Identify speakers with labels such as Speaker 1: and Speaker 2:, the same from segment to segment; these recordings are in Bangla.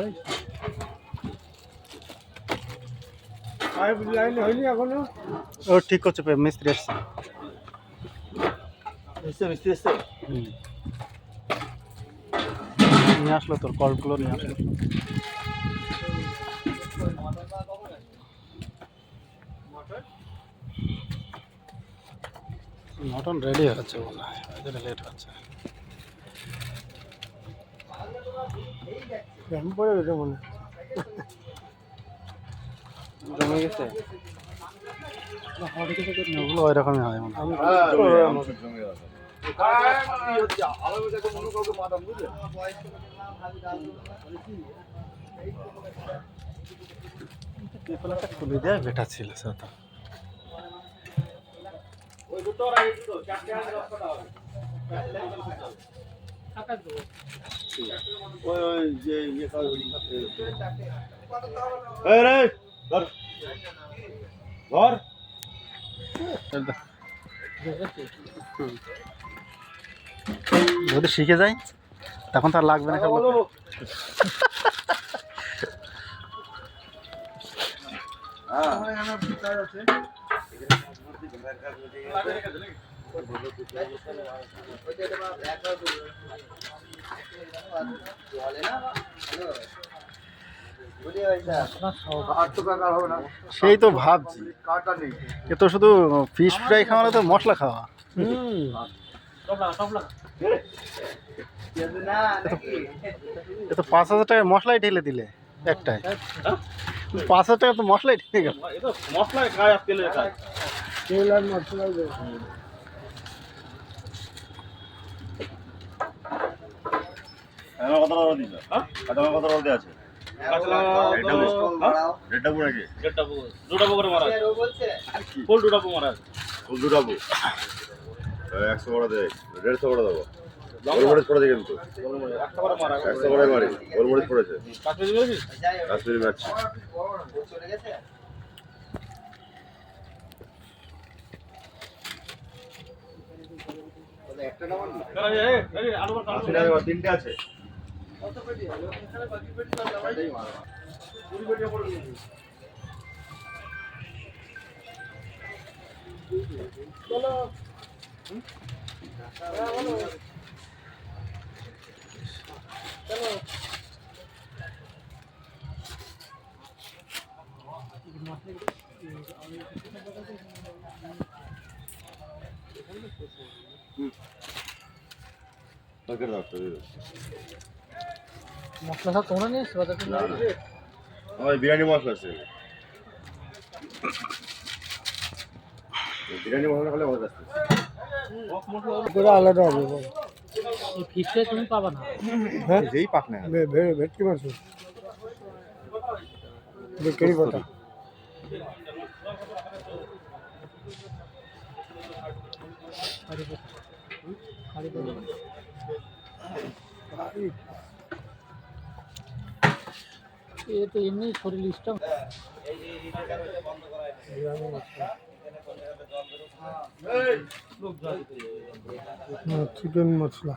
Speaker 1: ধোয়া না
Speaker 2: লাইন হয়নি এখনও?
Speaker 3: ও ঠিক করছে মিস্ত্রি আসছে।
Speaker 1: মিস্ত্রি মিস্ত্রি
Speaker 3: হুম। নিয়ে আসলো তোর কলগুলো নিয়ে আসলো। মটন রেডি হচ্ছে মনে হয়। লেট হচ্ছে।
Speaker 2: জ্যাম পড়ে গেছে? মনে হয়।
Speaker 3: জমে গেছে ওগুলো ওই রকমই হয় মনে খুলে দেওয়া বেটার ছিল স্যার তো।
Speaker 1: ওই ওই যে ইয়ে কাজ এই রে ধর ধর।
Speaker 3: যদি শিখে যাই তখন তার লাগবে না কেবল সেই তো ভাবছি। এ তো শুধু ফিশ ফ্রাই খাওয়া তো মশলা খাওয়া। পাঁচ হাজার টাকা মশলাই ঢেলে দিলে একটাই পাঁচ হাজার টাকা তো মশলাই ঢেলে গেল।
Speaker 1: এটা মশলা খায় আর তেলের খায়
Speaker 2: তেল আর মশলা
Speaker 1: আমার কথা বলা হ্যাঁ কাঁচা কথা বলতে আছে
Speaker 4: আছে।
Speaker 1: একশো করে দে দেড়শো করে দেবো গোলমরিচ পড়েছে কিন্তু একশো করে মারি গোলমরিচ পড়েছে
Speaker 4: কাশ্মীরি
Speaker 1: ম্যাচ
Speaker 4: আলু
Speaker 1: আশি টাকা করে তিনটে আছে প্যাকেট রাখতে
Speaker 2: মশলা সব তোমরা নিয়ে এসছো বাজার
Speaker 1: না আমার বিরিয়ানি মশলা আছে। বিরিয়ানি মশলা খালে মজা আসছে
Speaker 2: করে আলাদা হবে
Speaker 5: এই ফিশে তুমি পাবা না।
Speaker 2: হ্যাঁ?
Speaker 1: যেই পাক না
Speaker 2: ভে- ভে- ভেটকি মাছ বিক্রি কথা
Speaker 5: এ তো এমনি শরীর স্ট্রং
Speaker 2: চিকেন মশলা।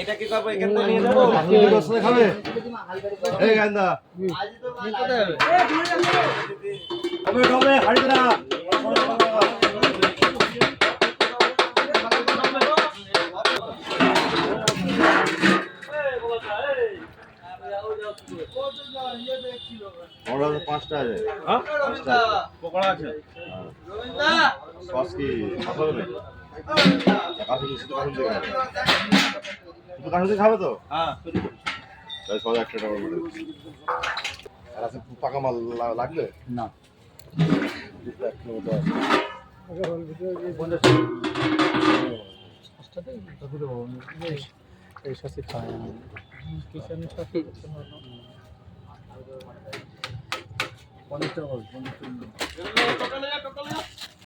Speaker 1: এটা কি করব? না
Speaker 4: হ্যাঁ?
Speaker 1: পাঁচটা আছে।
Speaker 4: পকোড়া আছে।
Speaker 1: সস কি? দিয়ে খাবে তো?
Speaker 4: হ্যাঁ।
Speaker 1: তাই সবাই একটা টাকা করে আর আছে পাকা মাল লাগবে?
Speaker 3: না। এই সাথে খায়
Speaker 5: কিষানের সাথে
Speaker 3: পঞ্চাশ টাকা
Speaker 4: টোটালে যা